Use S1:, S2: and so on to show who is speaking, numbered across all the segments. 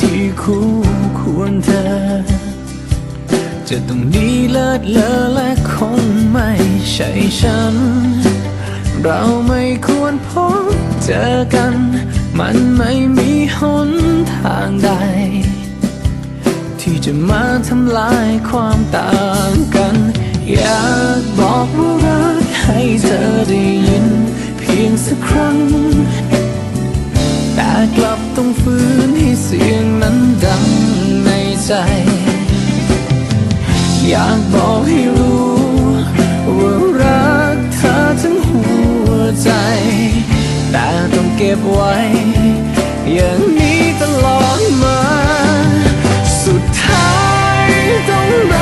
S1: ที่คู่ควรเธอ จะต้องดีเลิศเลอและคงไม่ใช่ฉัน เราไม่ควรพบเจอกัน มันไม่มีหนทางใด ที่จะมาทำลายความต่างกัน อยากบอกว่ารักให้เธอได้ยิน เพียงสักครั้ง แต่กลับต้องฝืน ใจอยากบอกให้รู้ว่ารักเธอทั้งหัวใจ แต่ต้องเก็บไว้ อย่างนี้ตลอดมา สุดท้ายต้องรัก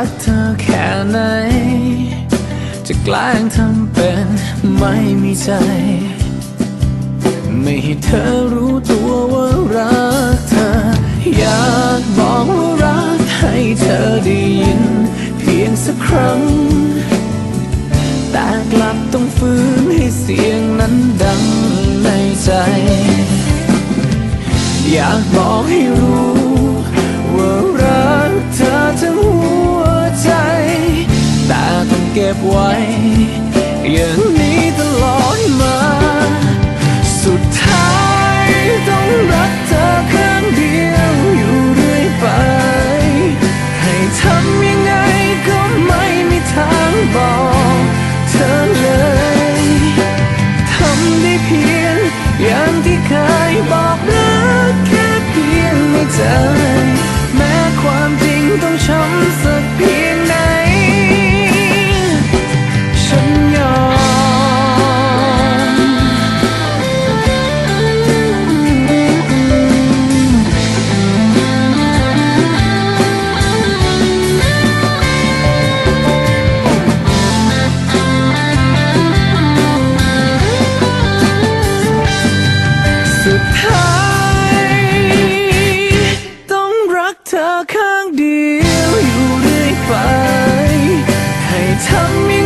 S1: รักเธอแค่ไหน จะแกล้งทำเป็นไม่มีใจ ไม่ให้เธอรู้ตัวว่ารักเธอ อยากบอกว่ารักให้เธอได้ยิน เพียงสักครั้ง แต่กลับต้องฝืนให้เสียงนั้นดังในใจ อยากบอกให้รู้ ก็บไว้ อย่างนี้ตลอดมา สุดท้ายต้องรักเธอข้างเดียวอยู่เรื่อยไป ให้ทำยังไงก็ไม่มีทางบอกเธอเลยทำได้เพียงอย่างที่เคยบอกรักาข้างเดียวอยู่เรื่อยไป ให้ทำ